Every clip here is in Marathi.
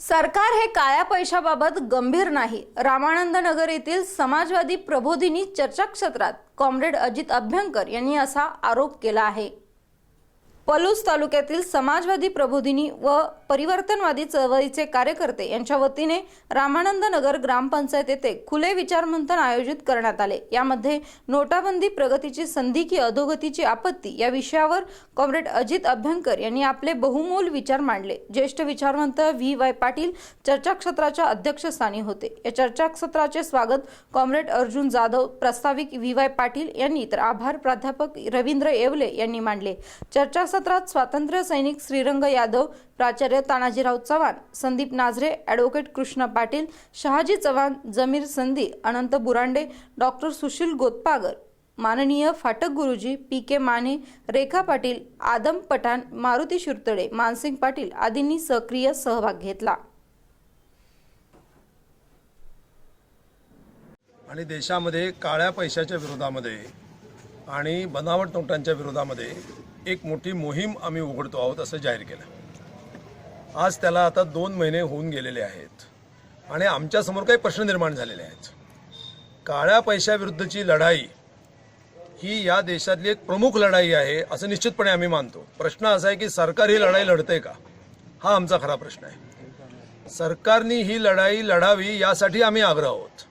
सरकार हे काळ्या पैशाबाबत गंभीर नाही. रामानंद नगर येथील समाजवादी प्रबोधिनी चर्चाक्षेत्रात कॉम्रेड अजित अभ्यंकर यांनी असा आरोप केला आहे. पलूस तालुक्यातील समाजवादी प्रबोधिनी व परिवर्तनवादी चळवळीचे कार्यकर्ते यांच्या वतीने रामानंद नगर ग्रामपंचायत येथे खुले विचारमंथन आयोजित करण्यात आले. यामध्ये नोटाबंदी प्रगतीची संधी की अधोगतीची आपत्ती या विषयावर कॉम्रेड अजित अभ्यंकर यांनी आपले बहुमोल विचार मांडले. ज्येष्ठ विचारवंत व्ही. वाय. पाटील चर्चाक्षेत्राच्या अध्यक्षस्थानी होते. या चर्चासत्राचे स्वागत कॉम्रेड अर्जुन जाधव प्रास्ताविक व्ही. वाय. पाटील यांनी तर आभार प्राध्यापक रवींद्र येवले यांनी मांडले. सत्रात स्वातंत्र्य सैनिक श्रीरंग यादव प्राचार्य तानाजीराव चव्हाण संदीप नाझरे ॲडव्होकेट कृष्णा पाटील शहाजी चव्हाण जमीर संधी अनंत बुरांडे डॉक्टर सुशील गोतपागर माननीय फाटक गुरुजी पी के माने रेखा पाटील आदम पठाण मारुती शिरतडे मानसिंग पाटील आदींनी सक्रिय सहभाग घेतला. आणि देशामध्ये काळ्या पैशाच्या विरोधामध्ये आणि बनावट नोटांच्या विरोधामध्ये एक मोठी मोहीम आम्ही उघडतो आहोत असं जाहीर केलं. आज त्याला आता दोन महिने होऊन गेलेले आहेत. आणि आमच्यासमोर काही प्रश्न निर्माण झालेले आहेत. काळ्या पैशाविरुद्धची लढाई ही या देशातली एक प्रमुख लढाई आहे असं निश्चितपणे आम्ही मानतो. प्रश्न असा आहे की सरकार ही लढाई लढते का? हा आमचा खरा प्रश्न आहे. सरकारने ही लढाई लढावी यासाठी आम्ही आग्रह आहोत.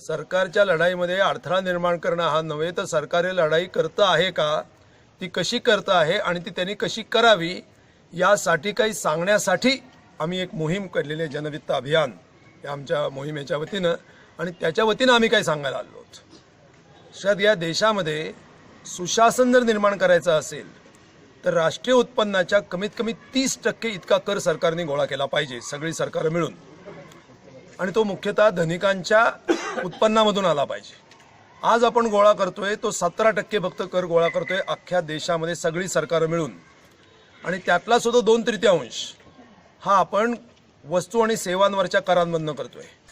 सरकारच्या लढाईमध्ये अडथळा निर्माण करणं हा नव्हे तर सरकार ही लढाई करतं आहे का? ती कशी करतं आहे आणि ती त्यांनी कशी करावी यासाठी काही सांगण्यासाठी आम्ही एक मोहीम काढलेली आहे जनवित्त अभियान. या आमच्या मोहिमेच्या वतीनं आणि त्याच्या वतीनं आम्ही काही सांगायला आलो आहोत. शायद या देशामध्ये सुशासन जर निर्माण करायचं असेल तर राष्ट्रीय उत्पन्नाच्या कमीत कमी तीस टक्के इतका कर सरकारने गोळा केला पाहिजे सगळी सरकारं मिळून. आणि तो मुख्यतः धनिकांच्या उत्पन्नामधून आला पाहिजे. आज आपण गोळा करतोय तो सतरा टक्के फक्त कर गोळा करतोय अख्ख्या देशामध्ये सगळी सरकारं मिळून. आणि त्यातला सुद्धा दोन तृतीयांश हा आपण वस्तू आणि सेवांवरच्या करांमधनं करतोय.